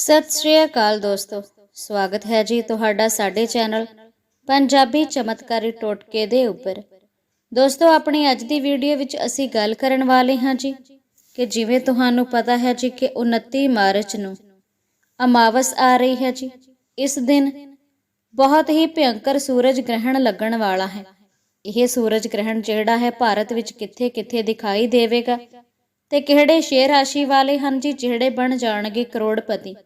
ਸਤਿ ਸ਼੍ਰੀ ਅਕਾਲ ਦੋਸਤੋ। ਸਵਾਗਤ ਹੈ ਜੀ ਤੁਹਾਡਾ ਸਾਡੇ ਚੈਨਲ ਪੰਜਾਬੀ ਚਮਤਕਾਰੀ ਟੋਟਕੇ ਦੇ ਉੱਪਰ। ਦੋਸਤੋ, ਆਪਣੀ ਅੱਜ ਦੀ ਵੀਡੀਓ ਵਿੱਚ ਅਸੀਂ ਗੱਲ ਕਰਨ ਵਾਲੇ ਹਾਂ ਜੀ ਕਿ ਜਿਵੇਂ ਤੁਹਾਨੂੰ ਪਤਾ ਹੈ ਜੀ ਕਿ 29 ਮਾਰਚ ਨੂੰ ਅਮਾਵਸ ਆ ਰਹੀ ਹੈ ਜੀ। ਇਸ ਦਿਨ ਬਹੁਤ ਹੀ ਭਿਅੰਕਰ ਸੂਰਜ ਗ੍ਰਹਿਣ ਲੱਗਣ ਵਾਲਾ ਹੈ। ਇਹ ਸੂਰਜ ਗ੍ਰਹਿਣ ਜਿਹੜਾ ਹੈ ਭਾਰਤ ਵਿੱਚ ਕਿੱਥੇ-ਕਿੱਥੇ ਦਿਖਾਈ ਦੇਵੇਗਾ ਤੇ ਕਿਹੜੇ ਸ਼ੇਰ ਰਾਸ਼ੀ ਵਾਲੇ ਹਨ ਜੀ, ਜਿਹੜੇ ਬਣ ਜਾਣਗੇ ਕਰੋੜਪਤੀ?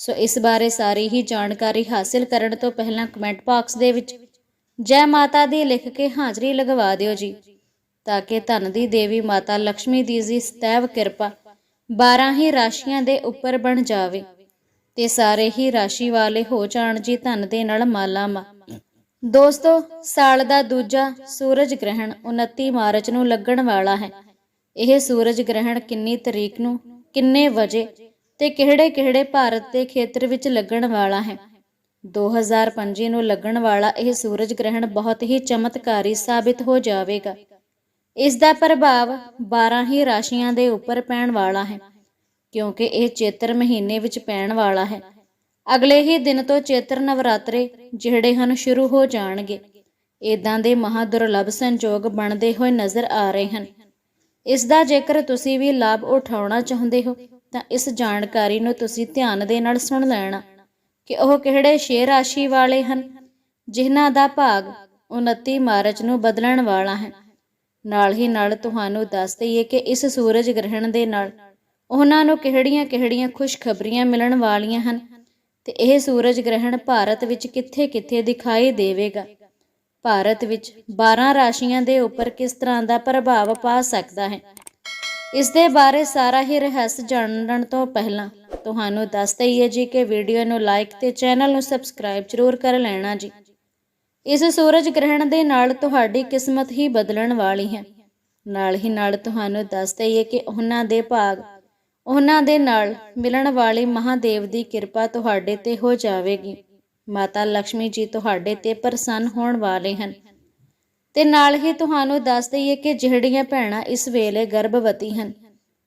ਸੋ ਇਸ ਬਾਰੇ ਸਾਰੀ ਹੀ ਜਾਣਕਾਰੀ ਹਾਸਿਲ ਕਰਨ ਤੋਂ ਪਹਿਲਾਂ ਕਮੈਂਟ ਬਾਕਸ ਦੇ ਵਿੱਚ ਜੈ ਮਾਤਾ ਦੀ ਲਿਖ ਕੇ ਹਾਜ਼ਰੀ ਲਗਵਾ ਦਿਓ ਜੀ, ਤਾਂ ਕਿ ਧਨ ਦੀ ਦੇਵੀ ਮਾਤਾ ਲక్ష్ਮੀ ਦੀ ਜੀ ਸਤੈਵ ਕਿਰਪਾ 12 ਹੀ ਰਾਸ਼ੀਆਂ ਦੇ ਉੱਪਰ ਬਣ ਜਾਵੇ ਤੇ ਸਾਰੇ ਹੀ ਰਾਸ਼ੀ ਵਾਲੇ ਹੋ ਜਾਣ ਜੀ ਧਨ ਦੇ ਨਾਲ ਮਾਲਾ ਮਾ। ਦੋਸਤੋ, ਸਾਲ ਦਾ ਦੂਜਾ ਸੂਰਜ ਗ੍ਰਹਿਣ 29 ਮਾਰਚ ਨੂੰ ਲੱਗਣ ਵਾਲਾ ਹੈ। ਇਹ ਸੂਰਜ ਗ੍ਰਹਿਣ ਕਿੰਨੀ ਤਰੀਕ ਨੂੰ, ਕਿੰਨੇ ਵਜੇ ਤੇ ਕਿਹੜੇ-ਕਿਹੜੇ ਭਾਰਤ ਦੇ ਖੇਤਰ ਵਿੱਚ ਲੱਗਣ ਵਾਲਾ ਹੈ? 2025 ਨੂੰ ਲੱਗਣ ਵਾਲਾ ਇਹ ਸੂਰਜ ਗ੍ਰਹਿਣ ਬਹੁਤ ਹੀ ਚਮਤਕਾਰੀ ਸਾਬਿਤ ਹੋ ਜਾਵੇਗਾ। ਇਸ ਦਾ ਪ੍ਰਭਾਵ 12 ਹੀ ਰਾਸ਼ੀਆਂ ਦੇ ਉੱਪਰ ਪੈਣ ਵਾਲਾ ਹੈ, ਕਿਉਂਕਿ ਇਹ ਚੇਤਰ ਮਹੀਨੇ ਵਿੱਚ ਪੈਣ ਵਾਲਾ ਹੈ। ਅਗਲੇ ਹੀ ਦਿਨ ਤੋਂ ਚੇਤਰ ਨਵਰਾਤਰੇ ਜਿਹੜੇ ਹਨ ਸ਼ੁਰੂ ਹੋ ਜਾਣਗੇ। ਇਦਾਂ ਦੇ ਮਹਾ ਦੁਰਲਭ ਸੰਜੋਗ ਬਣਦੇ ਹੋਏ ਨਜ਼ਰ ਆ ਰਹੇ ਹਨ। ਇਸ ਦਾ ਜੇਕਰ ਤੁਸੀਂ ਵੀ ਲਾਭ ਉਠਾਉਣਾ ਚਾਹੁੰਦੇ ਹੋ ਤਾਂ ਇਸ ਜਾਣਕਾਰੀ ਨੂੰ ਤੁਸੀਂ ਧਿਆਨ ਦੇ ਨਾਲ ਸੁਣ ਲੈਣਾ ਕਿ ਉਹ ਕਿਹੜੇ ਸ਼ੇਰ ਰਾਸ਼ੀ ਵਾਲੇ ਹਨ, ਜਿਨ੍ਹਾਂ ਦਾ ਭਾਗ 29 ਮਾਰਚ ਨੂੰ ਬਦਲਣ ਵਾਲਾ ਹੈ। ਨਾਲ ਹੀ ਨਾਲ ਤੁਹਾਨੂੰ ਦੱਸ ਦਈਏ ਕਿ ਇਸ ਸੂਰਜ ਗ੍ਰਹਿਣ ਦੇ ਨਾਲ ਉਹਨਾਂ ਨੂੰ ਕਿਹੜੀਆਂ-ਕਿਹੜੀਆਂ ਖੁਸ਼ਖਬਰੀਆਂ ਮਿਲਣ ਵਾਲੀਆਂ ਹਨ ਤੇ ਇਹ ਸੂਰਜ ਗ੍ਰਹਿਣ ਭਾਰਤ ਵਿੱਚ ਕਿੱਥੇ-ਕਿੱਥੇ ਦਿਖਾਈ ਦੇਵੇਗਾ? ਭਾਰਤ ਵਿੱਚ 12 ਰਾਸ਼ੀਆਂ ਦੇ ਉੱਪਰ ਕਿਸ ਤਰ੍ਹਾਂ ਦਾ ਪ੍ਰਭਾਵ ਪਾ ਸਕਦਾ ਹੈ? ਇਸ ਦੇ ਬਾਰੇ ਸਾਰਾ ਹੀ ਰਹੱਸ ਜਾਣਨ ਤੋਂ ਪਹਿਲਾਂ ਤੁਹਾਨੂੰ ਦੱਸ ਦਈਏ ਜੀ ਕਿ ਵੀਡੀਓ ਨੂੰ ਲਾਈਕ ਤੇ ਚੈਨਲ ਨੂੰ ਸਬਸਕ੍ਰਾਈਬ ਜ਼ਰੂਰ ਕਰ ਲੈਣਾ ਜੀ। ਇਸ ਸੂਰਜ ਗ੍ਰਹਿਣ ਦੇ ਨਾਲ ਤੁਹਾਡੀ ਕਿਸਮਤ ਹੀ ਬਦਲਣ ਵਾਲੀ ਹੈ। ਨਾਲ ਹੀ ਨਾਲ ਤੁਹਾਨੂੰ ਦੱਸ ਦਈਏ ਕਿ ਉਹਨਾਂ ਦੇ ਭਾਗ, ਉਹਨਾਂ ਦੇ ਨਾਲ ਮਿਲਣ ਵਾਲੀ ਮਹਾਦੇਵ ਦੀ ਕਿਰਪਾ ਤੁਹਾਡੇ ਤੇ ਹੋ ਜਾਵੇਗੀ। ਮਾਤਾ ਲక్ష్ਮੀ ਜੀ ਤੁਹਾਡੇ ਤੇ ਪ੍ਰਸੰਨ ਹੋਣ ਵਾਲੇ ਹਨ। ਤੇ ਨਾਲ ਹੀ ਤੁਹਾਨੂੰ ਦੱਸ ਦਈਏ ਕਿ ਜਿਹੜੀਆਂ ਭੈਣਾਂ ਇਸ ਵੇਲੇ ਗਰਭਵਤੀ ਹਨ,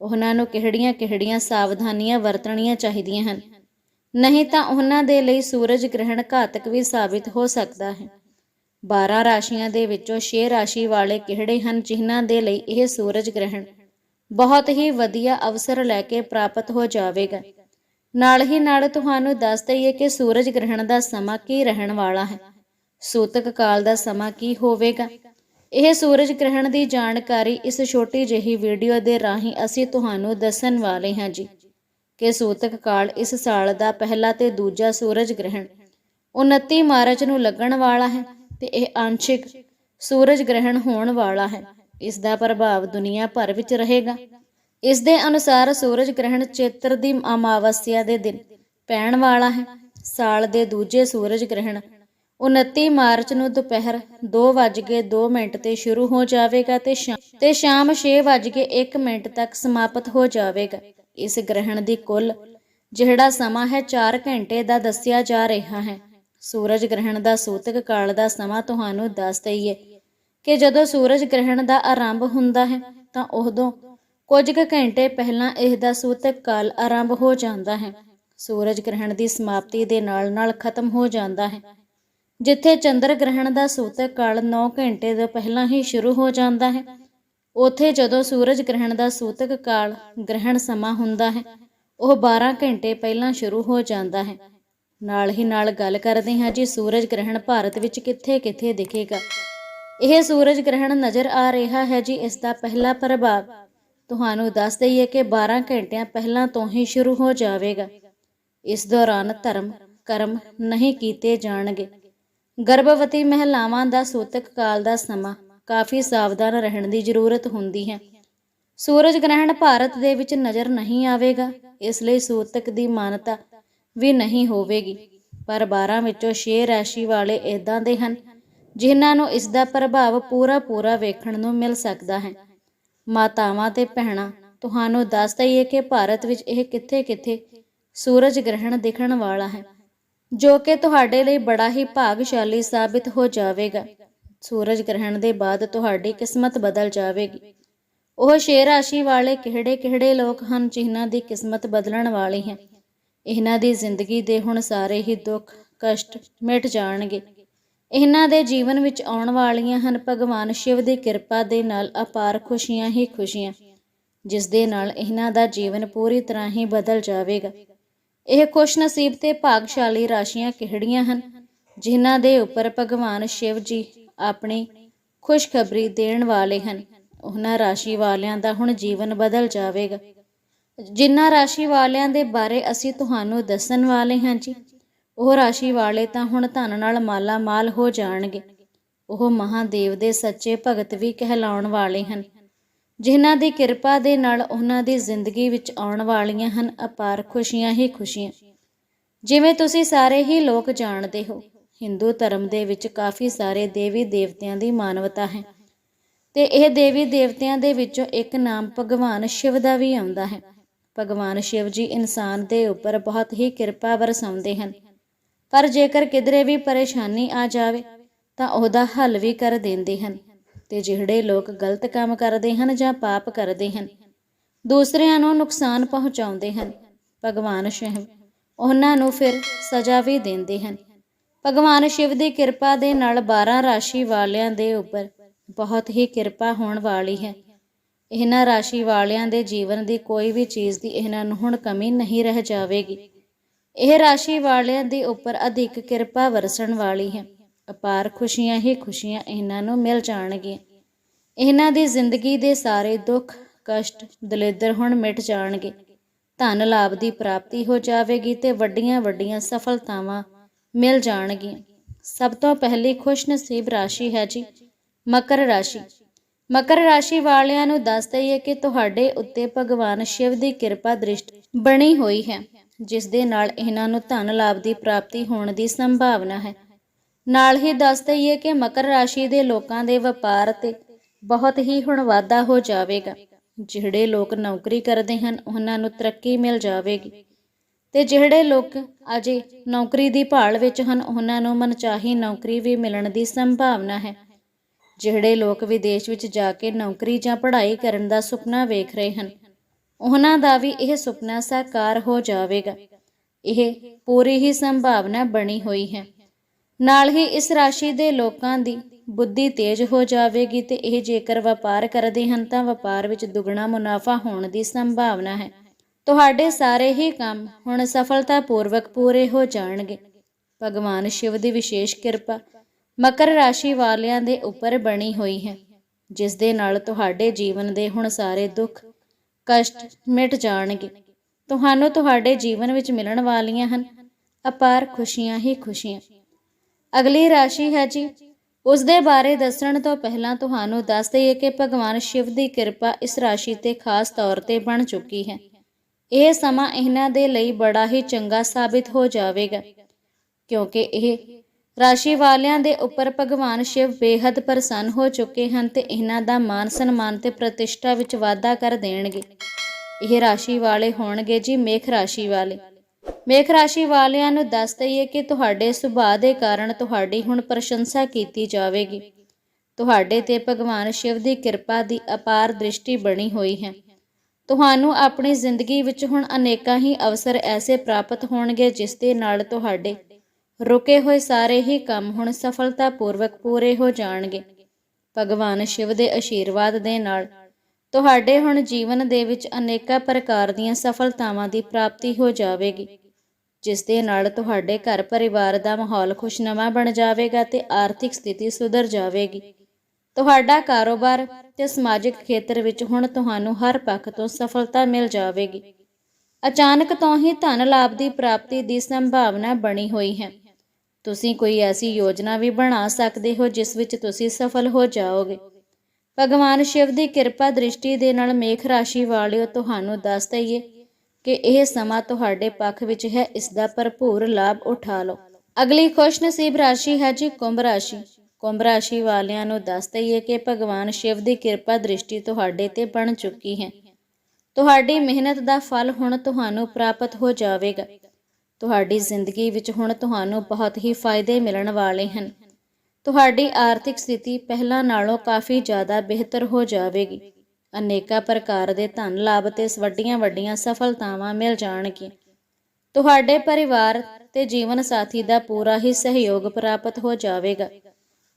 ਉਹਨਾਂ ਨੂੰ ਕਿਹੜੀਆਂ-ਕਿਹੜੀਆਂ ਸਾਵਧਾਨੀਆਂ ਵਰਤਣੀਆਂ ਚਾਹੀਦੀਆਂ ਹਨ? ਨਹੀਂ ਤਾਂ ਉਹਨਾਂ ਦੇ ਲਈ ਸੂਰਜ ਗ੍ਰਹਿਣ ਘਾਤਕ ਵੀ ਸਾਬਿਤ ਹੋ ਸਕਦਾ ਹੈ। 12 ਰਾਸ਼ੀਆਂ ਦੇ ਵਿੱਚੋਂ 6 ਰਾਸ਼ੀ ਵਾਲੇ ਕਿਹੜੇ ਹਨ ਜਿਨ੍ਹਾਂ ਦੇ ਲਈ ਇਹ ਸੂਰਜ ਗ੍ਰਹਿਣ ਬਹੁਤ ਹੀ ਵਧੀਆ ਅਵਸਰ ਲੈ ਕੇ ਪ੍ਰਾਪਤ ਹੋ ਜਾਵੇਗਾ? ਨਾਲ ਹੀ ਨਾਲ ਤੁਹਾਨੂੰ ਦੱਸ ਦਈਏ ਕਿ ਸੂਰਜ ਗ੍ਰਹਿਣ ਦਾ ਸਮਾਂ ਕੀ ਰਹਿਣ ਵਾਲਾ ਹੈ? ਸੂਤਕ ਕਾਲ ਦਾ ਸਮਾਂ ਕੀ ਹੋਵੇਗਾ? ਇਹ ਸੂਰਜ ਗ੍ਰਹਿਣ ਦੀ ਜਾਣਕਾਰੀ ਇਸ ਛੋਟੀ ਜਿਹੀ ਵੀਡੀਓ ਦੇ ਰਾਹੀਂ ਅਸੀਂ ਤੁਹਾਨੂੰ ਦੱਸਣ ਵਾਲੇ ਹਾਂ ਜੀ ਕਿ ਸੂਤਕ ਕਾਲ ਇਸ ਸਾਲ ਦਾ ਪਹਿਲਾ ਤੇ ਦੂਜਾ ਸੂਰਜ ਗ੍ਰਹਿਣ 29 ਮਾਰਚ ਨੂੰ ਲੱਗਣ ਵਾਲਾ ਹੈ ਤੇ ਇਹ ਆਂਸ਼ਿਕ ਸੂਰਜ ਗ੍ਰਹਿਣ ਹੋਣ ਵਾਲਾ ਹੈ। ਇਸ ਦਾ ਪ੍ਰਭਾਵ ਦੁਨੀਆ ਭਰ ਵਿੱਚ ਰਹੇਗਾ। ਇਸ ਦੇ ਅਨੁਸਾਰ ਸੂਰਜ ਗ੍ਰਹਿਣ ਚੇਤਰ ਦੀ ਅਮਾਵਸਿਆ ਦੇ ਦਿਨ ਪੈਣ ਵਾਲਾ ਹੈ। ਸਾਲ ਦੇ ਦੂਜੇ ਸੂਰਜ ਗ੍ਰਹਿਣ 29 ਮਾਰਚ ਨੂੰ ਦੁਪਹਿਰ 2:02 ਮਿੰਟ ਤੇ ਸ਼ੁਰੂ ਹੋ ਜਾਵੇਗਾ ਤੇ ਸ਼ਾਮ ਤੇ ਸ਼ਾਮ 6:01 ਮਿੰਟ ਤੱਕ ਸਮਾਪਤ ਹੋ ਜਾਵੇਗਾ। ਇਸ ਗ੍ਰਹਿਣ ਦੀ ਕੁੱਲ, ਜਿਹੜਾ ਸਮਾਂ ਹੈ 4 ਘੰਟੇ ਦਾ ਦੱਸਿਆ ਜਾ ਰਿਹਾ ਹੈ। ਸੂਰਜ ਗ੍ਰਹਿਣ ਦਾ ਸੂਤਕ ਕਾਲ ਦਾ ਸਮਾਂ ਤੁਹਾਨੂੰ ਦੱਸ ਦਈਏ ਕਿ ਜਦੋਂ ਸੂਰਜ ਗ੍ਰਹਿਣ ਦਾ ਆਰੰਭ ਹੁੰਦਾ ਹੈ, ਤਾਂ ਉਦੋਂ ਕੁਝ ਕੁ ਘੰਟੇ ਪਹਿਲਾਂ ਇਸ ਦਾ ਸੂਤਕ ਕਾਲ ਆਰੰਭ ਹੋ ਜਾਂਦਾ ਹੈ। ਸੂਰਜ ਗ੍ਰਹਿਣ ਦੀ ਸਮਾਪਤੀ ਦੇ ਨਾਲ-ਨਾਲ ਖਤਮ ਹੋ ਜਾਂਦਾ ਹੈ। ਜਿੱਥੇ ਚੰਦਰ ਗ੍ਰਹਿਣ ਦਾ ਸੂਤਕ ਕਾਲ 9 ਘੰਟੇ ਤੋਂ ਪਹਿਲਾਂ ਹੀ ਸ਼ੁਰੂ ਹੋ ਜਾਂਦਾ ਹੈ, ਉਥੇ ਜਦੋਂ ਸੂਰਜ ਗ੍ਰਹਿਣ ਦਾ ਸੂਤਕ ਕਾਲ ਗ੍ਰਹਿਣ ਸਮਾਂ ਹੁੰਦਾ ਹੈ, ਉਹ 12 ਘੰਟੇ ਪਹਿਲਾਂ ਸ਼ੁਰੂ ਹੋ ਜਾਂਦਾ ਹੈ। ਨਾਲ ਹੀ ਨਾਲ ਗੱਲ ਕਰਦੇ ਹਾਂ ਜੀ ਸੂਰਜ ਗ੍ਰਹਿਣ ਭਾਰਤ ਵਿੱਚ ਕਿੱਥੇ-ਕਿੱਥੇ ਦਿਖੇਗਾ। ਇਹ ਸੂਰਜ ਗ੍ਰਹਿਣ ਨਜ਼ਰ ਆ ਰਿਹਾ ਹੈ ਜੀ, ਇਸ ਦਾ ਪਹਿਲਾ ਪ੍ਰਭਾਵ ਤੁਹਾਨੂੰ ਦੱਸ ਦਈਏ ਕਿ 12 ਘੰਟਿਆਂ ਪਹਿਲਾਂ ਤੋਂ ਹੀ ਸ਼ੁਰੂ ਹੋ ਜਾਵੇਗਾ। ਇਸ ਦੌਰਾਨ ਧਰਮ, ਕਰਮ ਨਹੀਂ ਕੀਤੇ ਜਾਣਗੇ। ਗਰਭਵਤੀ ਮਹਿਲਾਵਾਂ ਦਾ ਸੂਤਕ ਕਾਲ ਦਾ ਸਮਾਂ ਕਾਫੀ ਸਾਵਧਾਨ ਰਹਿਣ ਦੀ ਜ਼ਰੂਰਤ ਹੁੰਦੀ ਹੈ। ਸੂਰਜ ਗ੍ਰਹਿਣ ਭਾਰਤ ਦੇ ਵਿੱਚ ਨਜ਼ਰ ਨਹੀਂ ਆਵੇਗਾ, ਇਸ ਲਈ ਸੂਤਕ ਦੀ ਮਾਨਤਾ ਵੀ ਨਹੀਂ ਹੋਵੇਗੀ। ਪਰ 12 ਵਿੱਚੋਂ 6 ਰਾਸ਼ੀ ਵਾਲੇ ਇਦਾਂ ਦੇ ਹਨ, ਜਿਨ੍ਹਾਂ ਨੂੰ ਇਸ ਦਾ ਪ੍ਰਭਾਵ ਪੂਰਾ ਪੂਰਾ ਵੇਖਣ ਨੂੰ ਮਿਲ ਸਕਦਾ ਹੈ। ਮਾਤਾਵਾਂ ਤੇ ਭੈਣਾਂ, ਤੁਹਾਨੂੰ ਦੱਸ ਦਈਏ ਕਿ ਭਾਰਤ ਵਿੱਚ ਇਹ ਕਿੱਥੇ-ਕਿੱਥੇ ਸੂਰਜ ਗ੍ਰਹਿਣ ਦਿਖਣ ਵਾਲਾ ਹੈ। ਜੋ ਕਿ ਤੁਹਾਡੇ ਲਈ ਬੜਾ ਹੀ ਭਾਗਸ਼ਾਲੀ ਸਾਬਿਤ ਹੋ ਜਾਵੇਗਾ। ਸੂਰਜ ਗ੍ਰਹਿਣ ਦੇ ਬਾਅਦ ਤੁਹਾਡੀ ਕਿਸਮਤ ਬਦਲ ਜਾਵੇਗੀ। ਉਹ ਛੇ ਰਾਸ਼ੀ ਵਾਲੇ ਕਿਹੜੇ-ਕਿਹੜੇ ਲੋਕ ਹਨ ਜਿਨ੍ਹਾਂ ਦੀ ਕਿਸਮਤ ਬਦਲਣ ਵਾਲੀ ਹੈ? ਇਹਨਾਂ ਦੀ ਜ਼ਿੰਦਗੀ ਦੇ ਹੁਣ ਸਾਰੇ ਹੀ ਦੁੱਖ, ਕਸ਼ਟ ਮਿਟ ਜਾਣਗੇ। ਇਹਨਾਂ ਦੇ ਜੀਵਨ ਵਿੱਚ ਆਉਣ ਵਾਲੀਆਂ ਹਨ ਭਗਵਾਨ ਸ਼ਿਵ ਦੀ ਕਿਰਪਾ ਦੇ ਨਾਲ ਅਪਾਰ ਖੁਸ਼ੀਆਂ ਹੀ ਖੁਸ਼ੀਆਂ, ਜਿਸ ਦੇ ਨਾਲ ਇਹਨਾਂ ਦਾ ਜੀਵਨ ਪੂਰੀ ਤਰ੍ਹਾਂ ਹੀ ਬਦਲ ਜਾਵੇਗਾ। ਇਹ ਖੁਸ਼ ਨਸੀਬ ਤੇ ਭਾਗਸ਼ਾਲੀ ਰਾਸ਼ੀਆਂ ਕਿਹੜੀਆਂ ਹਨ, ਜਿਨ੍ਹਾਂ ਦੇ ਉੱਪਰ ਭਗਵਾਨ ਸ਼ਿਵ ਜੀ ਆਪਣੀ ਖੁਸ਼ਖਬਰੀ ਦੇਣ ਵਾਲੇ ਹਨ? ਉਹਨਾਂ ਰਾਸ਼ੀ ਵਾਲਿਆਂ ਦਾ ਹੁਣ ਜੀਵਨ ਬਦਲ ਜਾਵੇਗਾ। ਜਿਨ੍ਹਾਂ ਰਾਸ਼ੀ ਵਾਲਿਆਂ ਦੇ ਬਾਰੇ ਅਸੀਂ ਤੁਹਾਨੂੰ ਦੱਸਣ ਵਾਲੇ ਹਾਂ ਜੀ, ਉਹ ਰਾਸ਼ੀ ਵਾਲੇ ਤਾਂ ਹੁਣ ਧਨ ਨਾਲ ਮਾਲਾ ਮਾਲ ਹੋ ਜਾਣਗੇ। ਉਹ ਮਹਾਦੇਵ ਦੇ ਸੱਚੇ ਭਗਤ ਵੀ ਕਹਿਲਾਉਣ ਵਾਲੇ ਹਨ। ਜਿਨ੍ਹਾਂ ਦੀ ਕਿਰਪਾ ਦੇ ਨਾਲ ਉਹਨਾਂ ਦੀ ਜ਼ਿੰਦਗੀ ਵਿੱਚ ਆਉਣ ਵਾਲੀਆਂ ਹਨ ਅਪਾਰ ਖੁਸ਼ੀਆਂ ਹੀ ਖੁਸ਼ੀਆਂ। ਜਿਵੇਂ ਤੁਸੀਂ ਸਾਰੇ ਹੀ ਲੋਕ ਜਾਣਦੇ ਹੋ, ਹਿੰਦੂ ਧਰਮ ਦੇ ਵਿੱਚ ਕਾਫੀ ਸਾਰੇ ਦੇਵੀ ਦੇਵਤਿਆਂ ਦੀ ਮਾਨਵਤਾ ਹੈ ਤੇ ਇਹ ਦੇਵੀ ਦੇਵਤਿਆਂ ਦੇ ਵਿੱਚੋਂ ਇੱਕ ਨਾਮ ਭਗਵਾਨ ਸ਼ਿਵ ਦਾ ਵੀ ਆਉਂਦਾ ਹੈ। ਭਗਵਾਨ ਸ਼ਿਵ ਜੀ ਇਨਸਾਨ ਦੇ ਉੱਪਰ ਬਹੁਤ ਹੀ ਕਿਰਪਾ ਵਰਸਾਉਂਦੇ ਹਨ। ਪਰ ਜੇਕਰ ਕਿਧਰੇ ਵੀ ਪਰੇਸ਼ਾਨੀ ਆ ਜਾਵੇ, ਤਾਂ ਉਹਦਾ ਹੱਲ ਵੀ ਕਰ ਦਿੰਦੇ ਹਨ। ਤੇ ਜਿਹੜੇ ਲੋਕ ਗਲਤ ਕੰਮ ਕਰਦੇ ਹਨ ਜਾਂ ਪਾਪ ਕਰਦੇ ਹਨ, ਦੂਸਰਿਆਂ ਨੂੰ ਨੁਕਸਾਨ ਪਹੁੰਚਾਉਂਦੇ ਹਨ। ਭਗਵਾਨ ਸ਼ਿਵ ਉਹਨਾਂ ਨੂੰ ਫਿਰ ਸਜ਼ਾ ਵੀ ਦਿੰਦੇ ਹਨ। ਭਗਵਾਨ ਸ਼ਿਵ ਦੀ ਕਿਰਪਾ ਦੇ ਨਾਲ 12 ਰਾਸ਼ੀ ਵਾਲਿਆਂ ਦੇ ਉੱਪਰ ਬਹੁਤ ਹੀ ਕਿਰਪਾ ਹੋਣ ਵਾਲੀ ਹੈ। ਇਹਨਾਂ ਰਾਸ਼ੀ ਵਾਲਿਆਂ ਦੇ ਜੀਵਨ ਦੀ ਕੋਈ ਵੀ ਚੀਜ਼ ਦੀ ਇਹਨਾਂ ਨੂੰ ਹੁਣ ਕਮੀ ਨਹੀਂ ਰਹਿ ਜਾਵੇਗੀ। ਇਹ ਰਾਸ਼ੀ ਵਾਲਿਆਂ ਦੇ ਉੱਪਰ ਅਧਿਕ ਕਿਰਪਾ ਵਰਸਣ ਵਾਲੀ ਹੈ। ਅਪਾਰ ਖੁਸ਼ੀਆਂ ਹੀ ਖੁਸ਼ੀਆਂ ਇਹਨਾਂ ਨੂੰ ਮਿਲ ਜਾਣਗੀਆਂ। ਇਹਨਾਂ ਦੀ ਜ਼ਿੰਦਗੀ ਦੇ ਸਾਰੇ ਦੁੱਖ, ਕਸ਼ਟ, ਦਲਿੱਦਰ ਹੁਣ ਮਿਟ ਜਾਣਗੇ। ਧਨ ਲਾਭ ਦੀ ਪ੍ਰਾਪਤੀ ਹੋ ਜਾਵੇਗੀ ਤੇ ਵੱਡੀਆਂ ਵੱਡੀਆਂ ਸਫਲਤਾਵਾਂ ਮਿਲ ਜਾਣਗੀਆਂ। ਸਭ ਤੋਂ ਪਹਿਲੀ ਖੁਸ਼ ਨਸੀਬ ਰਾਸ਼ੀ ਹੈ ਜੀ, ਮਕਰ ਰਾਸ਼ੀ। ਮਕਰ ਰਾਸ਼ੀ ਵਾਲਿਆਂ ਨੂੰ ਦੱਸ ਦਈਏ ਕਿ ਤੁਹਾਡੇ ਉੱਤੇ ਭਗਵਾਨ ਸ਼ਿਵ ਦੀ ਕਿਰਪਾ ਦ੍ਰਿਸ਼ਟੀ ਬਣੀ ਹੋਈ ਹੈ, ਜਿਸ ਦੇ ਨਾਲ ਇਹਨਾਂ ਨੂੰ ਧਨ ਲਾਭ ਦੀ ਪ੍ਰਾਪਤੀ ਹੋਣ ਦੀ ਸੰਭਾਵਨਾ ਹੈ। ਨਾਲ ਹੀ ਦੱਸ ਦਈਏ ਕਿ ਮਕਰ ਰਾਸ਼ੀ ਦੇ ਲੋਕਾਂ ਦੇ ਵਪਾਰ ਤੇ ਬਹੁਤ ਹੀ ਹੁਣ ਵਾਧਾ ਹੋ ਜਾਵੇਗਾ। ਜਿਹੜੇ ਲੋਕ ਨੌਕਰੀ ਕਰਦੇ ਹਨ, ਉਹਨਾਂ ਨੂੰ ਤਰੱਕੀ ਮਿਲ ਜਾਵੇਗੀ। ਤੇ ਜਿਹੜੇ ਲੋਕ ਅਜੇ ਨੌਕਰੀ ਦੀ ਭਾਲ ਵਿੱਚ ਹਨ, ਉਹਨਾਂ ਨੂੰ ਮਨਚਾਹੀ ਨੌਕਰੀ ਵੀ ਮਿਲਣ ਦੀ ਸੰਭਾਵਨਾ ਹੈ। ਜਿਹੜੇ ਲੋਕ ਵਿਦੇਸ਼ ਵਿੱਚ ਜਾ ਕੇ ਨੌਕਰੀ ਜਾਂ ਪੜ੍ਹਾਈ ਕਰਨ ਦਾ ਸੁਪਨਾ ਵੇਖ ਰਹੇ ਹਨ, ਉਹਨਾਂ ਦਾ ਵੀ ਇਹ ਸੁਪਨਾ ਸਾਕਾਰ ਹੋ ਜਾਵੇਗਾ। ਇਹ ਪੂਰੀ ਹੀ ਸੰਭਾਵਨਾ ਬਣੀ ਹੋਈ ਹੈ। ਨਾਲ ਹੀ ਇਸ ਰਾਸ਼ੀ ਦੇ ਲੋਕਾਂ ਦੀ ਬੁੱਧੀ ਤੇਜ਼ ਹੋ ਜਾਵੇਗੀ ਤੇ ਇਹ ਜੇਕਰ ਵਪਾਰ ਕਰਦੇ ਹਨ ਤਾਂ ਵਪਾਰ ਵਿੱਚ ਦੁੱਗਣਾ ਮੁਨਾਫਾ ਹੋਣ ਦੀ ਸੰਭਾਵਨਾ ਹੈ। ਤੁਹਾਡੇ ਸਾਰੇ ਹੀ ਕੰਮ ਹੁਣ ਸਫਲਤਾਪੂਰਵਕ ਪੂਰੇ ਹੋ ਜਾਣਗੇ। ਭਗਵਾਨ ਸ਼ਿਵ ਦੀ ਵਿਸ਼ੇਸ਼ ਕਿਰਪਾ ਮਕਰ ਰਾਸ਼ੀ ਵਾਲਿਆਂ ਦੇ ਉੱਪਰ ਬਣੀ ਹੋਈ ਹੈ, ਜਿਸ ਦੇ ਨਾਲ ਤੁਹਾਡੇ ਜੀਵਨ ਦੇ ਹੁਣ ਸਾਰੇ ਦੁੱਖ, ਕਸ਼ਟ ਮਿਟ ਜਾਣਗੇ। ਤੁਹਾਨੂੰ ਤੁਹਾਡੇ ਜੀਵਨ ਵਿੱਚ ਮਿਲਣ ਵਾਲੀਆਂ ਹਨ, ਅਪਾਰ ਖੁਸ਼ੀਆਂ ਹੀ ਖੁਸ਼ੀਆਂ। ਅਗਲੀ ਰਾਸ਼ੀ ਹੈ ਜੀ। ਉਸ ਦੇ ਬਾਰੇ ਦੱਸਣ ਤੋਂ ਪਹਿਲਾਂ ਤੁਹਾਨੂੰ ਦੱਸ ਦਈਏ ਕਿ ਭਗਵਾਨ ਸ਼ਿਵ ਦੀ ਕਿਰਪਾ ਇਸ ਰਾਸ਼ੀ ਤੇ ਖਾਸ ਤੌਰ ਤੇ ਬਣ ਚੁੱਕੀ ਹੈ। ਇਹ ਸਮਾਂ ਇਹਨਾਂ ਦੇ ਲਈ ਬੜਾ ਹੀ ਚੰਗਾ ਸਾਬਿਤ ਹੋ ਜਾਵੇਗਾ, ਕਿਉਂਕਿ ਇਹ ਰਾਸ਼ੀ ਵਾਲਿਆਂ ਦੇ ਉੱਪਰ ਭਗਵਾਨ ਸ਼ਿਵ ਬੇਹੱਦ ਪ੍ਰਸੰਨ ਹੋ ਚੁੱਕੇ ਹਨ ਤੇ ਇਹਨਾਂ ਦਾ ਮਾਨ ਸਨਮਾਨ ਤੇ ਪ੍ਰਤਿਸ਼ਠਾ ਵਿੱਚ ਵਾਧਾ ਕਰ ਦੇਣਗੇ। ਇਹ ਰਾਸ਼ੀ ਵਾਲੇ ਹੋਣਗੇ ਜੀ ਮੇਖ ਰਾਸ਼ੀ ਵਾਲੇ। ਮੇਖ ਰਾਸ਼ੀ ਵਾਲਿਆਂ ਨੂੰ ਦੱਸ ਦਈਏ ਕਿ ਤੁਹਾਡੇ ਸੁਭਾਅ ਦੇ ਕਾਰਨ ਤੁਹਾਡੀ ਹੁਣ ਪ੍ਰਸ਼ੰਸਾ ਕੀਤੀ ਜਾਵੇਗੀ। ਤੁਹਾਡੇ ਤੇ ਭਗਵਾਨ ਸ਼ਿਵ ਦੀ ਕਿਰਪਾ ਦੀ ਅਪਾਰ ਦ੍ਰਿਸ਼ਟੀ ਬਣੀ ਹੋਈ ਹੈ। ਤੁਹਾਨੂੰ ਆਪਣੀ ਜ਼ਿੰਦਗੀ ਵਿੱਚ ਹੁਣ ਅਨੇਕਾਂ ਹੀ ਅਵਸਰ ਐਸੇ ਪ੍ਰਾਪਤ ਹੋਣਗੇ ਜਿਸ ਦੇ ਨਾਲ ਤੁਹਾਡੇ ਰੁਕੇ ਹੋਏ ਸਾਰੇ ਹੀ ਕੰਮ ਹੁਣ ਸਫਲਤਾਪੂਰਵਕ ਪੂਰੇ ਹੋ ਜਾਣਗੇ। ਭਗਵਾਨ ਸ਼ਿਵ ਦੇ ਆਸ਼ੀਰਵਾਦ ਦੇ ਨਾਲ ਤੁਹਾਡੇ ਹੁਣ ਜੀਵਨ ਦੇ ਵਿੱਚ ਅਨੇਕਾਂ ਪ੍ਰਕਾਰ ਦੀਆਂ ਸਫਲਤਾਵਾਂ ਦੀ ਪ੍ਰਾਪਤੀ ਹੋ ਜਾਵੇਗੀ। ਜਿਸ ਦੇ ਨਾਲ ਤੁਹਾਡੇ ਘਰ ਪਰਿਵਾਰ ਦਾ ਮਾਹੌਲ ਖੁਸ਼ਨੁਮਾ ਬਣ ਜਾਵੇਗਾ ਤੇ ਆਰਥਿਕ ਸਥਿਤੀ ਸੁਧਰ ਜਾਵੇਗੀ। ਤੁਹਾਡਾ ਕਾਰੋਬਾਰ ਤੇ ਸਮਾਜਿਕ ਖੇਤਰ ਵਿੱਚ ਹੁਣ ਤੁਹਾਨੂੰ ਹਰ ਪੱਖ ਤੋਂ ਸਫਲਤਾ ਮਿਲ ਜਾਵੇਗੀ। ਅਚਾਨਕ ਤੋਂ ਹੀ ਧਨ ਲਾਭ ਦੀ ਪ੍ਰਾਪਤੀ ਦੀ ਸੰਭਾਵਨਾ ਬਣੀ ਹੋਈ ਹੈ। ਤੁਸੀਂ ਕੋਈ ਐਸੀ ਯੋਜਨਾ ਵੀ ਬਣਾ ਸਕਦੇ ਹੋ ਜਿਸ ਵਿੱਚ ਤੁਸੀਂ ਸਫਲ ਹੋ ਜਾਓਗੇ। ਭਗਵਾਨ ਸ਼ਿਵ ਦੀ ਕਿਰਪਾ ਦ੍ਰਿਸ਼ਟੀ ਦੇ ਨਾਲ ਮੇਖ ਰਾਸ਼ੀ ਵਾਲਿਓ, ਤੁਹਾਨੂੰ ਦੱਸ ਦਈਏ ਕਿ ਇਹ ਸਮਾਂ ਤੁਹਾਡੇ ਪੱਖ ਵਿੱਚ ਹੈ, ਇਸ ਦਾ ਭਰਪੂਰ ਲਾਭ ਉਠਾ ਲਓ। ਅਗਲੀ ਖੁਸ਼ਨਸੀਬ ਰਾਸ਼ੀ ਹੈ ਜੀ ਕੁੰਭ ਰਾਸ਼ੀ। ਕੁੰਭ ਰਾਸ਼ੀ ਵਾਲਿਆਂ ਨੂੰ ਦੱਸ ਦਈਏ ਕਿ ਭਗਵਾਨ ਸ਼ਿਵ ਦੀ ਕਿਰਪਾ ਦ੍ਰਿਸ਼ਟੀ ਤੁਹਾਡੇ ਤੇ ਬਣ ਚੁੱਕੀ ਹੈ। ਤੁਹਾਡੀ ਮਿਹਨਤ ਦਾ ਫਲ ਹੁਣ ਤੁਹਾਨੂੰ ਪ੍ਰਾਪਤ ਹੋ ਜਾਵੇਗਾ। ਤੁਹਾਡੀ ਜ਼ਿੰਦਗੀ ਵਿੱਚ ਹੁਣ ਤੁਹਾਨੂੰ ਬਹੁਤ ਹੀ ਫਾਇਦੇ ਮਿਲਣ ਵਾਲੇ ਹਨ। ਤੁਹਾਡੀ ਆਰਥਿਕ ਸਥਿਤੀ ਪਹਿਲਾਂ ਨਾਲੋਂ ਕਾਫੀ ਜ਼ਿਆਦਾ ਬਿਹਤਰ ਹੋ ਜਾਵੇਗੀ। ਅਨੇਕਾਂ ਪ੍ਰਕਾਰ ਦੇ ਧਨ ਲਾਭ ਤੇ ਵੱਡੀਆਂ ਵੱਡੀਆਂ ਸਫਲਤਾਵਾਂ ਮਿਲ ਜਾਣਗੀਆਂ। ਤੁਹਾਡੇ ਪਰਿਵਾਰ ਤੇ ਜੀਵਨ ਸਾਥੀ ਦਾ ਪੂਰਾ ਹੀ ਸਹਿਯੋਗ ਪ੍ਰਾਪਤ ਹੋ ਜਾਵੇਗਾ।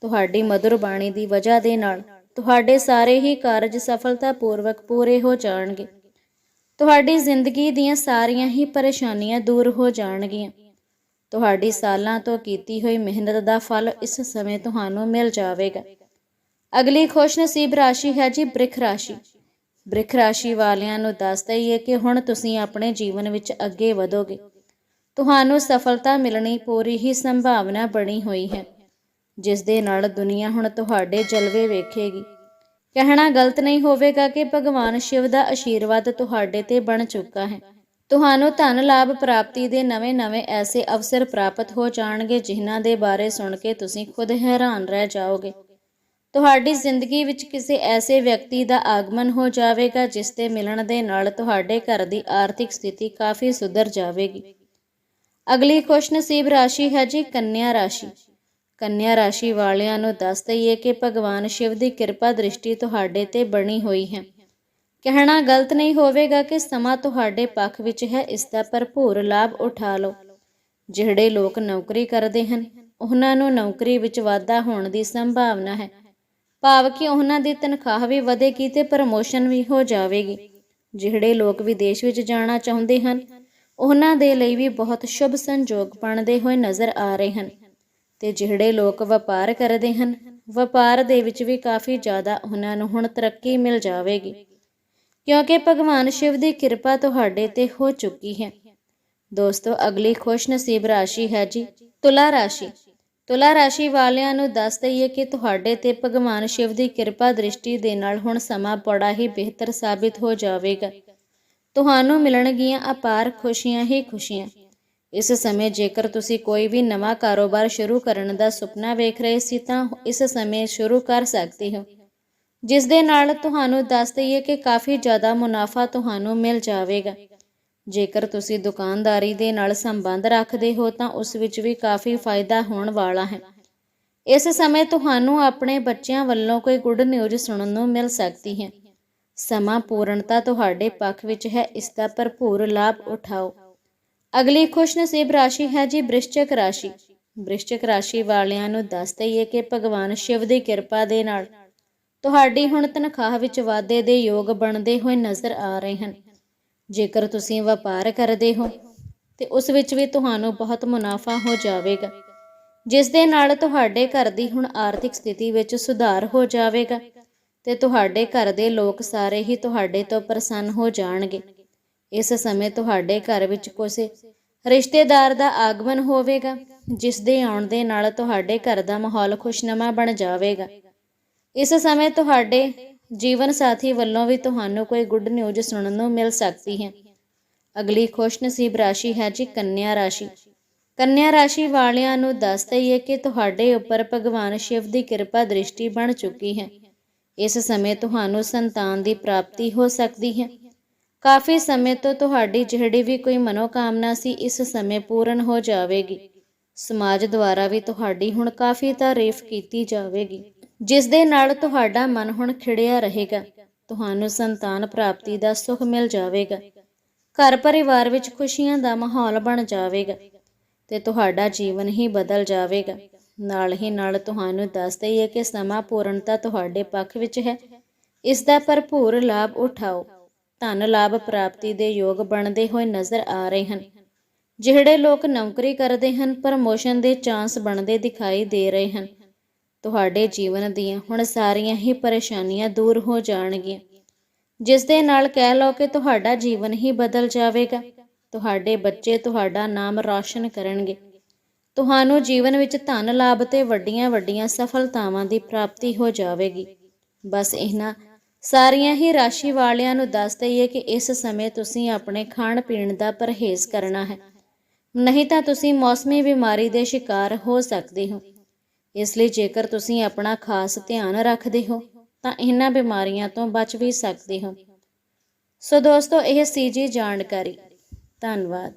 ਤੁਹਾਡੀ ਮధుਰ ਬਾਣੀ ਦੀ ਵਜ੍ਹਾ ਦੇ ਨਾਲ ਤੁਹਾਡੇ ਸਾਰੇ ਹੀ ਕਾਰਜ ਸਫਲਤਾਪੂਰਵਕ ਪੂਰੇ ਹੋ ਜਾਣਗੇ। ਤੁਹਾਡੀ ਜ਼ਿੰਦਗੀ ਦੀਆਂ ਸਾਰੀਆਂ ਹੀ ਪਰੇਸ਼ਾਨੀਆਂ ਦੂਰ ਹੋ ਜਾਣਗੀਆਂ। ਤੁਹਾਡੀ ਸਾਲਾਂ ਤੋਂ ਕੀਤੀ ਹੋਈ ਮਿਹਨਤ ਦਾ ਫਲ ਇਸ ਸਮੇਂ ਤੁਹਾਨੂੰ ਮਿਲ ਜਾਵੇਗਾ। ਅਗਲੀ ਖੁਸ਼ਨਸੀਬ ਰਾਸ਼ੀ ਹੈ ਜੀ ਬ੍ਰਿਖ ਰਾਸ਼ੀ। ਬ੍ਰਿਖ ਰਾਸ਼ੀ ਵਾਲਿਆਂ ਨੂੰ ਦੱਸ ਦਈਏ ਕਿ ਹੁਣ ਤੁਸੀਂ ਆਪਣੇ ਜੀਵਨ ਵਿੱਚ ਅੱਗੇ ਵਧੋਗੇ। ਤੁਹਾਨੂੰ ਸਫਲਤਾ ਮਿਲਣੀ ਪੂਰੀ ਹੀ ਸੰਭਾਵਨਾ ਬਣੀ ਹੋਈ ਹੈ। ਜਿਸ ਦੇ ਨਾਲ ਦੁਨੀਆ ਹੁਣ ਤੁਹਾਡੇ ਜਲਵੇ ਵੇਖੇਗੀ। ਕਹਿਣਾ ਗਲਤ ਨਹੀਂ ਹੋਵੇਗਾ ਕਿ ਭਗਵਾਨ ਸ਼ਿਵ ਦਾ ਆਸ਼ੀਰਵਾਦ ਤੁਹਾਡੇ ਤੇ ਬਣ ਚੁੱਕਾ ਹੈ। ਤੁਹਾਨੂੰ ਧਨ ਲਾਭ ਪ੍ਰਾਪਤੀ ਦੇ ਨਵੇਂ-ਨਵੇਂ ਐਸੇ ਅਵਸਰ ਪ੍ਰਾਪਤ ਹੋ ਜਾਣਗੇ ਜਿਨ੍ਹਾਂ ਦੇ ਬਾਰੇ ਸੁਣ ਕੇ ਤੁਸੀਂ ਖੁਦ ਹੈਰਾਨ ਰਹਿ ਜਾਓਗੇ। ਤੁਹਾਡੀ ਜ਼ਿੰਦਗੀ ਵਿੱਚ ਕਿਸੇ ਐਸੇ ਵਿਅਕਤੀ ਦਾ ਆਗਮਨ ਹੋ ਜਾਵੇਗਾ ਜਿਸ ਦੇ ਮਿਲਣ ਦੇ ਨਾਲ ਤੁਹਾਡੇ ਘਰ ਦੀ ਆਰਥਿਕ ਸਥਿਤੀ ਕਾਫੀ ਸੁਧਰ ਜਾਵੇਗੀ। ਅਗਲੀ ਖੁਸ਼ਨਸੀਬ ਰਾਸ਼ੀ ਹੈ ਜੀ ਕੰਨਿਆ ਰਾਸ਼ੀ। ਕੰਨਿਆ ਰਾਸ਼ੀ ਵਾਲਿਆਂ ਨੂੰ ਦੱਸ ਦਈਏ ਕਿ ਭਗਵਾਨ ਸ਼ਿਵ ਦੀ ਕਿਰਪਾ ਦ੍ਰਿਸ਼ਟੀ ਤੁਹਾਡੇ ਤੇ ਬਣੀ ਹੋਈ ਹੈ। ਕਹਿਣਾ ਗਲਤ ਨਹੀਂ ਹੋਵੇਗਾ ਕਿ ਸਮਾਂ ਤੁਹਾਡੇ ਪੱਖ ਵਿੱਚ ਹੈ, ਇਸ ਦਾ ਭਰਪੂਰ ਲਾਭ ਉਠਾ ਲਓ। ਜਿਹੜੇ ਲੋਕ ਨੌਕਰੀ ਕਰਦੇ ਹਨ, ਉਹਨਾਂ ਨੂੰ ਨੌਕਰੀ ਵਿੱਚ ਵਾਧਾ ਹੋਣ ਦੀ ਸੰਭਾਵਨਾ ਹੈ। ਭਾਵ ਕਿ ਉਹਨਾਂ ਦੀ ਤਨਖਾਹ ਵੀ ਵਧੇਗੀ ਤੇ ਪ੍ਰਮੋਸ਼ਨ ਵੀ ਹੋ ਜਾਵੇਗੀ। ਜਿਹੜੇ ਲੋਕ ਵਿਦੇਸ਼ ਵਿੱਚ ਜਾਣਾ ਚਾਹੁੰਦੇ ਹਨ, ਉਹਨਾਂ ਦੇ ਲਈ ਵੀ ਬਹੁਤ ਸ਼ੁਭ ਸੰਜੋਗ ਬਣਦੇ ਹੋਏ ਨਜ਼ਰ ਆ ਰਹੇ ਹਨ। ਤੇ ਜਿਹੜੇ ਲੋਕ ਵਪਾਰ ਕਰਦੇ ਹਨ, ਵਪਾਰ ਦੇ ਵਿੱਚ ਵੀ ਕਾਫੀ ਜ਼ਿਆਦਾ ਉਹਨਾਂ ਨੂੰ ਹੁਣ ਤਰੱਕੀ ਮਿਲ ਜਾਵੇਗੀ। ਕਿਉਂਕਿ ਭਗਵਾਨ ਸ਼ਿਵ ਦੀ ਕਿਰਪਾ ਤੁਹਾਡੇ ਤੇ ਹੋ ਚੁੱਕੀ ਹੈ। ਦੋਸਤੋ, ਅਗਲੀ ਖੁਸ਼ਨਸੀਬ ਰਾਸ਼ੀ ਹੈ ਜੀ, ਤੁਲਾ ਰਾਸ਼ੀ। ਤੁਲਾ ਰਾਸ਼ੀ ਵਾਲਿਆਂ ਨੂੰ ਦੱਸ ਦਈਏ ਕਿ ਤੁਹਾਡੇ ਤੇ ਭਗਵਾਨ ਸ਼ਿਵ ਦੀ ਕਿਰਪਾ ਦ੍ਰਿਸ਼ਟੀ ਦੇ ਨਾਲ ਹੁਣ ਸਮਾਂ ਬੜਾ ਹੀ ਬਿਹਤਰ ਸਾਬਿਤ ਹੋ ਜਾਵੇਗਾ। ਤੁਹਾਨੂੰ ਮਿਲਣਗੀਆਂ ਅਪਾਰ ਖੁਸ਼ੀਆਂ ਹੀ ਖੁਸ਼ੀਆਂ। ਇਸ ਸਮੇਂ ਜੇਕਰ ਤੁਸੀਂ ਕੋਈ ਵੀ ਨਵਾਂ ਕਾਰੋਬਾਰ ਸ਼ੁਰੂ ਕਰਨ ਦਾ ਸੁਪਨਾ ਵੇਖ ਰਹੇ ਸੀ ਤਾਂ ਇਸ ਸਮੇਂ ਸ਼ੁਰੂ ਕਰ ਸਕਦੇ ਹੋ। ਜਿਸ ਦੇ ਨਾਲ ਤੁਹਾਨੂੰ ਦੱਸ ਦਈਏ ਕਿ ਕਾਫੀ ਜ਼ਿਆਦਾ ਮੁਨਾਫਾ ਤੁਹਾਨੂੰ ਮਿਲ ਜਾਵੇਗਾ। ਜੇਕਰ ਤੁਸੀਂ ਦੁਕਾਨਦਾਰੀ ਦੇ ਨਾਲ ਸੰਬੰਧ ਰੱਖਦੇ ਹੋ ਤਾਂ ਉਸ ਵਿੱਚ ਵੀ ਕਾਫੀ ਫਾਇਦਾ ਹੋਣ ਵਾਲਾ ਹੈ। ਇਸ ਸਮੇਂ ਤੁਹਾਨੂੰ ਆਪਣੇ ਬੱਚਿਆਂ ਵੱਲੋਂ ਕੋਈ ਗੁੱਡ ਨਿਊਜ਼ ਸੁਣਨ ਨੂੰ ਮਿਲ ਸਕਦੀ ਹੈ। ਸਮਾਂ ਪੂਰਨਤਾ ਤੁਹਾਡੇ ਪੱਖ ਵਿੱਚ ਹੈ, ਇਸ ਦਾ ਭਰਪੂਰ ਲਾਭ ਉਠਾਓ। ਅਗਲੀ ਖੁਸ਼ਨਸੀਬ ਰਾਸ਼ੀ ਹੈ ਜੀ ਬ੍ਰਿਸ਼ਚਕ ਰਾਸ਼ੀ। ਬ੍ਰਿਸ਼ਚਕ ਰਾਸ਼ੀ ਵਾਲਿਆਂ ਨੂੰ ਦੱਸ ਦਈਏ ਕਿ ਭਗਵਾਨ ਸ਼ਿਵ ਦੀ ਕਿਰਪਾ ਦੇ ਨਾਲ ਤੁਹਾਡੀ ਹੁਣ ਤਨਖਾਹ ਵਿੱਚ ਵਾਧੇ ਦੇ ਯੋਗ ਬਣਦੇ ਹੋਏ ਨਜ਼ਰ ਆ ਰਹੇ ਹਨ। ਜੇਕਰ ਤੁਸੀਂ ਵਪਾਰ ਕਰਦੇ ਹੋ, ਤੇ ਉਸ ਵਿੱਚ ਵੀ ਤੁਹਾਨੂੰ ਬਹੁਤ ਮੁਨਾਫਾ ਹੋ ਜਾਵੇਗਾ। ਜਿਸ ਦੇ ਨਾਲ ਤੁਹਾਡੇ ਘਰ ਦੀ ਹੁਣ ਆਰਥਿਕ ਸਥਿਤੀ ਵਿੱਚ ਸੁਧਾਰ ਹੋ ਜਾਵੇਗਾ, ਤੇ ਤੁਹਾਡੇ ਘਰ ਦੇ ਲੋਕ ਸਾਰੇ ਹੀ ਤੁਹਾਡੇ ਤੋਂ ਪ੍ਰਸੰਨ ਹੋ ਜਾਣਗੇ। ਇਸ ਸਮੇਂ ਤੁਹਾਡੇ ਘਰ ਵਿੱਚ ਕਿਸੇ ਰਿਸ਼ਤੇਦਾਰ ਦਾ ਆਗਮਨ ਹੋਵੇਗਾ, ਜਿਸ ਦੇ ਆਉਣ ਦੇ ਨਾਲ ਤੁਹਾਡੇ ਘਰ ਦਾ ਮਾਹੌਲ ਖੁਸ਼ਨਮਾ ਬਣ ਜਾਵੇਗਾ। ਇਸ ਸਮੇਂ ਤੁਹਾਡੇ ਜੀਵਨ ਸਾਥੀ ਵੱਲੋਂ ਵੀ ਤੁਹਾਨੂੰ ਕੋਈ ਗੁੱਡ ਨਿਊਜ਼ ਸੁਣਨ ਨੂੰ ਮਿਲ ਸਕਦੀ ਹੈ। ਅਗਲੀ ਖੁਸ਼ਨਸੀਬ ਰਾਸ਼ੀ ਹੈ ਜੀ ਕੰਨਿਆ ਰਾਸ਼ੀ। ਕੰਨਿਆ ਰਾਸ਼ੀ ਵਾਲਿਆਂ ਨੂੰ ਦੱਸ ਦਈਏ ਕਿ ਤੁਹਾਡੇ ਉੱਪਰ ਭਗਵਾਨ ਸ਼ਿਵ ਦੀ ਕਿਰਪਾ ਦ੍ਰਿਸ਼ਟੀ ਬਣ ਚੁੱਕੀ ਹੈ। ਇਸ ਸਮੇਂ ਤੁਹਾਨੂੰ ਸੰਤਾਨ ਦੀ ਪ੍ਰਾਪਤੀ ਹੋ ਸਕਦੀ ਹੈ। ਕਾਫੀ ਸਮੇਂ ਤੋਂ ਤੁਹਾਡੀ ਜਿਹੜੀ ਵੀ ਕੋਈ ਮਨੋਕਾਮਨਾ ਸੀ ਇਸ ਸਮੇਂ ਪੂਰਨ ਹੋ ਜਾਵੇਗੀ। ਸਮਾਜ ਦੁਆਰਾ ਵੀ ਤੁਹਾਡੀ ਹੁਣ ਕਾਫੀ ਤਾਰੀਫ ਕੀਤੀ ਜਾਵੇਗੀ। ਜਿਸ ਦੇ ਨਾਲ ਤੁਹਾਡਾ ਮਨ ਹੁਣ ਖਿੜਿਆ ਰਹੇਗਾ, ਤੁਹਾਨੂੰ ਸੰਤਾਨ ਪ੍ਰਾਪਤੀ ਦਾ ਸੁਖ ਮਿਲ ਜਾਵੇਗਾ। ਘਰ ਪਰਿਵਾਰ ਵਿੱਚ ਖੁਸ਼ੀਆਂ ਦਾ ਮਾਹੌਲ ਬਣ ਜਾਵੇਗਾ ਤੇ ਤੁਹਾਡਾ ਜੀਵਨ ਹੀ ਬਦਲ ਜਾਵੇਗਾ। ਨਾਲ ਹੀ ਨਾਲ ਤੁਹਾਨੂੰ ਦੱਸ ਦਈਏ ਕਿ ਸਮਾਂ ਪੂਰਨਤਾ ਤੁਹਾਡੇ ਪੱਖ ਵਿੱਚ ਹੈ। ਇਸ ਦਾ ਭਰਪੂਰ ਲਾਭ ਉਠਾਓ। ਧਨ ਲਾਭ ਪ੍ਰਾਪਤੀ ਦੇ ਯੋਗ ਬਣਦੇ ਹੋਏ ਨਜ਼ਰ ਆ ਰਹੇ ਹਨ। ਜਿਹੜੇ ਲੋਕ ਨੌਕਰੀ ਕਰਦੇ ਹਨ, ਪ੍ਰਮੋਸ਼ਨ ਦੇ ਚਾਂਸ ਬਣਦੇ ਦਿਖਾਈ ਦੇ ਰਹੇ ਹਨ। ਤੁਹਾਡੇ ਜੀਵਨ ਦੀਆਂ ਹੁਣ ਸਾਰੀਆਂ ਹੀ ਪਰੇਸ਼ਾਨੀਆਂ ਦੂਰ ਹੋ ਜਾਣਗੀਆਂ। ਜਿਸ ਦੇ ਨਾਲ ਕਹਿ ਲਓ ਕਿ ਤੁਹਾਡਾ ਜੀਵਨ ਹੀ ਬਦਲ ਜਾਵੇਗਾ। ਤੁਹਾਡੇ ਬੱਚੇ ਤੁਹਾਡਾ ਨਾਮ ਰੌਸ਼ਨ ਕਰਨਗੇ। ਤੁਹਾਨੂੰ ਜੀਵਨ ਵਿੱਚ ਧਨ ਲਾਭ ਤੇ ਵੱਡੀਆਂ ਵੱਡੀਆਂ ਸਫਲਤਾਵਾਂ ਦੀ ਪ੍ਰਾਪਤੀ ਹੋ ਜਾਵੇਗੀ। ਬਸ ਇਹਨਾਂ ਸਾਰੀਆਂ ਹੀ ਰਾਸ਼ੀ ਵਾਲਿਆਂ ਨੂੰ ਦੱਸ ਦਈਏ ਕਿ ਇਸ ਸਮੇਂ ਤੁਸੀਂ ਆਪਣੇ ਖਾਣ ਪੀਣ ਦਾ ਪਰਹੇਜ਼ ਕਰਨਾ ਹੈ। ਨਹੀਂ ਤਾਂ ਤੁਸੀਂ ਮੌਸਮੀ ਬਿਮਾਰੀ ਦੇ ਸ਼ਿਕਾਰ ਹੋ ਸਕਦੇ ਹੋ। ਇਸ ਲਈ ਜੇਕਰ ਤੁਸੀਂ ਆਪਣਾ ਖਾਸ ਧਿਆਨ ਰੱਖਦੇ ਹੋ, ਤਾਂ ਇਹਨਾਂ ਬਿਮਾਰੀਆਂ ਤੋਂ ਬਚ ਵੀ ਸਕਦੇ ਹੋ। ਸੋ ਦੋਸਤੋ, ਇਹ ਸੀ ਜੀ ਜਾਣਕਾਰੀ। ਧੰਨਵਾਦ।